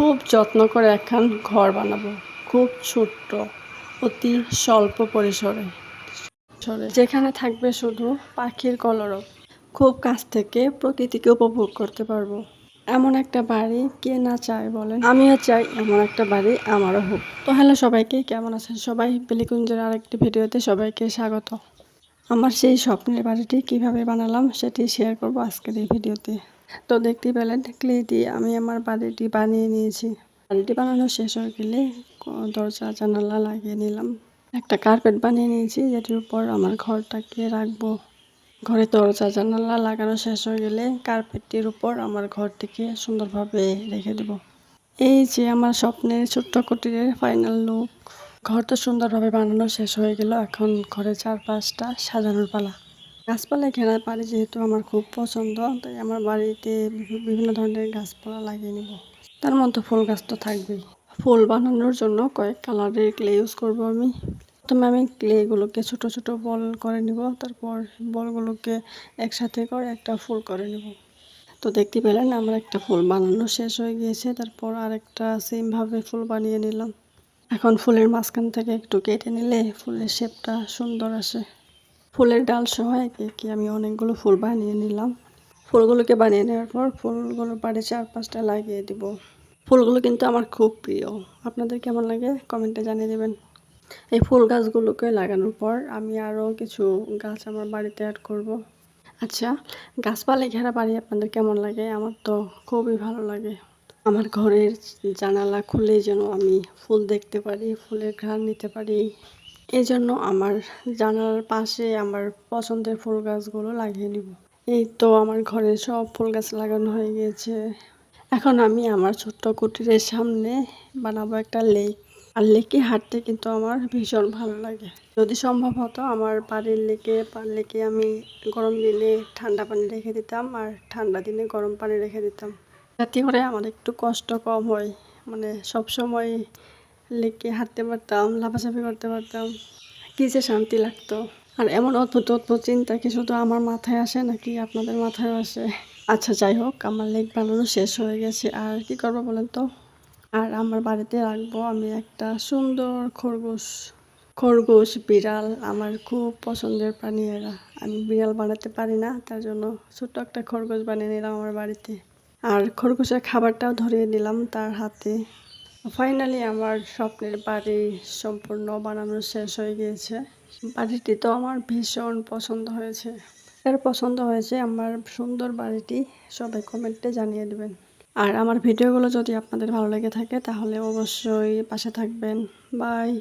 খুব যত্ন করে একখান ঘর বানাবো। খুব ছোট্ট, অতি স্বল্প পরিসরে। সরে যেখানে থাকবে শুধু পাখির কলরব। খুব কাছ থেকে প্রকৃতিকে উপভোগ করতে পারব। এমন একটা বাড়ি কে না চায় বলেন? আমিও চাই এমন একটা বাড়ি আমারও হোক। তো হ্যালো সবাইকে, কেমন আছেন সবাই? বেলিকুঞ্জের আরেকটি ভিডিওতে সবাইকে স্বাগত। আমার সেই স্বপ্নের বাড়িটি কীভাবে বানালাম সেটি শেয়ার করব আজকের এই ভিডিওতে। তো দেখতে পেলেন ক্লে দিয়ে আমি আমার বাড়িটি বানিয়ে নিয়েছি। বাড়িটি বানানো শেষ হয়ে গেলে দরজা, জানালা লাগিয়ে নিলাম। একটা কার্পেট বানিয়ে নিয়েছি, যেটির উপর আমার ঘরটাকে রাখব। ঘরে দরজা, জানালা লাগানো শেষ হয়ে গেলে কার্পেটটির উপর আমার ঘরটিকে সুন্দরভাবে রেখে দেব। এই যে আমার স্বপ্নের ছোট্ট কুটিরের ফাইনাল লুক ঘরটা সুন্দরভাবে বানানো শেষ হয়ে গেল। এখন ঘরের চারপাশটা সাজানোর পালা। গাছপালা ঘেরা বাড়ি যেহেতু আমার খুব পছন্দ, তাই আমার বাড়িতে বিভিন্ন ধরনের গাছপালা লাগিয়ে নিব। তার মধ্যে ফুল গাছ তো থাকবেই। ফুল বানানোর জন্য কয়েক কালারের ক্লে ইউজ করব আমি। প্রথমে আমি ক্লেগুলোকে ছোট ছোট বল করে নিব, তারপর বলগুলোকে একসাথে করে একটা ফুল করে নিব। তো দেখতে পেলেন আমার একটা ফুল বানানো শেষ হয়ে গিয়েছে, তারপর আরেকটা সেমভাবে ফুল বানিয়ে নিলাম। এখন ফুলের মাঝখান থেকে একটু কেটে নিলে ফুলের শেপটা সুন্দর আসে। ফুলের ডাল সহ একে একে আমি অনেকগুলো ফুল বানিয়ে নিলাম। ফুলগুলোকে বানিয়ে নেওয়ার পর ফুলগুলো বাড়ি চার পাঁচটা লাগিয়ে দিব। ফুলগুলো কিন্তু আমার খুব প্রিয়। আপনাদের কেমন লাগে কমেন্টে জানিয়ে দেবেন। এই ফুল গাছগুলোকে লাগানোর পর আমি আরও কিছু গাছ আমার বাড়িতে অ্যাড করব। আচ্ছা গাছপালায় ঘেরা বাড়ি আপনাদের কেমন লাগে? আমার তো খুবই ভালো লাগে। আমার ঘরের জানালা খুলে যেন আমি ফুল দেখতে পারি, ফুলের ঘ্রাণ নিতে পারি। এই জন্য আমার জানালার পাশে আমার পছন্দের ফুল গাছগুলো লাগিয়ে নিব। এই তো আমার ঘরে সব ফুল গাছ লাগানো হয়ে গিয়েছে। এখন আমি আমার ছোট্ট কুটিরের সামনে বানাবো একটা লেক। আর লেকে হাঁটতে কিন্তু আমার ভীষণ ভালো লাগে। যদি সম্ভব হতো আমার বাড়ির লেকে পার লেকে আমি গরম দিনে ঠান্ডা পানি রেখে দিতাম আর ঠান্ডা দিনে গরম পানি রেখে দিতাম। যাতে করে আমার একটু কষ্ট কম হয়। মানে সব লেকে হাঁটতে পারতাম লাফাঝাফি করতে পারতাম। কী যে শান্তি লাগতো। আর এমন অদ্ভুত অদ্ভুত চিন্তা কি শুধু আমার মাথায় আসে নাকি আপনাদের মাথায় আসে? আচ্ছা যাই হোক, আমার লেক বানানো শেষ হয়ে গেছে। আর কি করব বলেন তো? আর আমার বাড়িতে রাখব আমি একটা সুন্দর খরগোশ। খরগোশ, বিড়াল, আমার খুব পছন্দের প্রাণী এরা আমি বিড়াল বানাতে পারি না, তার জন্য ছোট্ট একটা খরগোশ বানিয়ে নিলাম আমার বাড়িতে। আর খরগোশের খাবারটাও ধরিয়ে দিলাম তার হাতে। ফাইনালি আমার স্বপ্নের বাড়ি সম্পূর্ণ বানানো শেষ হয়ে গিয়েছে। বাড়িটি তো আমার ভীষণ পছন্দ হয়েছে। এর পছন্দ হয়েছে আমার সুন্দর বাড়িটি। সবাই কমেন্টে জানিয়ে দেবেন। আর আমার ভিডিওগুলো যদি আপনাদের ভালো লেগে থাকে, তাহলে অবশ্যই পাশে থাকবেন। বাই।